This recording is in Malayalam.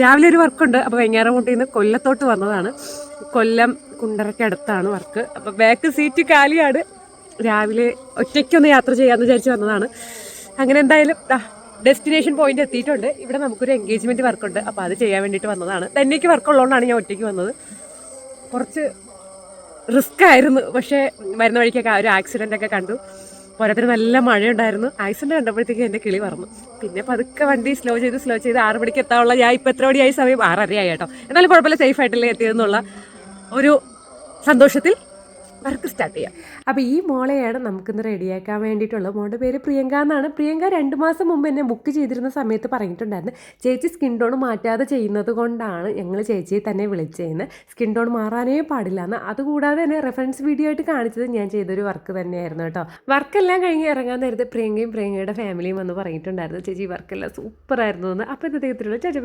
രാവിലെ ഒരു വർക്കുണ്ട്. അപ്പോൾ വെങ്ങാറമൂട്ടിൽ നിന്ന് കൊല്ലത്തോട്ട് വന്നതാണ്. കൊല്ലം കുണ്ടറയ്ക്ക് അടുത്താണ് വർക്ക്. അപ്പോൾ ബാക്ക് സീറ്റ് കാലിയാണ്. രാവിലെ ഒറ്റയ്ക്കൊന്ന് യാത്ര ചെയ്യാമെന്ന് വിചാരിച്ച് വന്നതാണ്. അങ്ങനെ എന്തായാലും ഡെസ്റ്റിനേഷൻ പോയിന്റ് എത്തിയിട്ടുണ്ട്. ഇവിടെ നമുക്കൊരു എൻഗേജ്മെന്റ് വർക്കുണ്ട് അപ്പോൾ അത് ചെയ്യാൻ വേണ്ടിയിട്ട് വന്നതാണ്. തന്നേക്ക് വർക്ക് ഉള്ളതുകൊണ്ടാണ് ഞാൻ ഒറ്റയ്ക്ക് വന്നത്. കുറച്ച് റിസ്ക് ആയിരുന്നു. പക്ഷേ വരുന്ന വഴിക്കൊക്കെ ആ ഒരു ആക്സിഡന്റ് ഒക്കെ കണ്ടു. പോരാത്തിന് നല്ല മഴയുണ്ടായിരുന്നു. ആക്സിഡന്റ് കണ്ടപ്പോഴത്തേക്ക് എന്റെ കിളി പറഞ്ഞു പിന്നെ പതുക്കെ വണ്ടി സ്ലോ ചെയ്ത് സ്ലോ ചെയ്ത് ആറ് മണിക്ക് എത്താനുള്ള ഞാൻ ഇപ്പോൾ എത്ര മണിയായി സമയം? ആറരയായി കേട്ടോ. എന്നാലും കുഴപ്പമില്ല സേഫ് ആയിട്ടല്ലേ എത്തിയതെന്നുള്ള ഒരു സന്തോഷത്തിൽ വർക്ക് സ്റ്റാർട്ട് ചെയ്യാം. അപ്പോൾ ഈ മോളെയാണ് നമുക്കിന്ന് റെഡിയാക്കാൻ വേണ്ടിയിട്ടുള്ളത്. മോളുടെ പേര് പ്രിയങ്ക എന്നാണ്. പ്രിയങ്ക രണ്ട് മാസം മുമ്പ് എന്നെ ബുക്ക് ചെയ്തിരുന്ന സമയത്ത് പറഞ്ഞിട്ടുണ്ടായിരുന്നു. ചേച്ചി സ്കിൻ ടോൺ മാറ്റാതെ ചെയ്യുന്നത് കൊണ്ടാണ് ഞങ്ങൾ ചേച്ചിയെ തന്നെ വിളിച്ചതെന്ന് സ്കിൻ ടോൺ മാറാനേ പാടില്ല എന്ന്. അതുകൂടാതെ തന്നെ റെഫറൻസ് വീഡിയോ ആയിട്ട് കാണിച്ചത് ഞാൻ ചെയ്തൊരു വർക്ക് തന്നെയായിരുന്നു കേട്ടോ. വർക്കെല്ലാം കഴിഞ്ഞ് ഇറങ്ങാൻ നേരത്തെ പ്രിയങ്കയും പ്രിയങ്കയുടെ ഫാമിലിയും വന്ന് പറഞ്ഞിട്ടുണ്ടായിരുന്നു. ചേച്ചി വർക്കെല്ലാം സൂപ്പറായിരുന്നു എന്ന്. അപ്പോൾ ഇന്നത്തെ ചാച്ച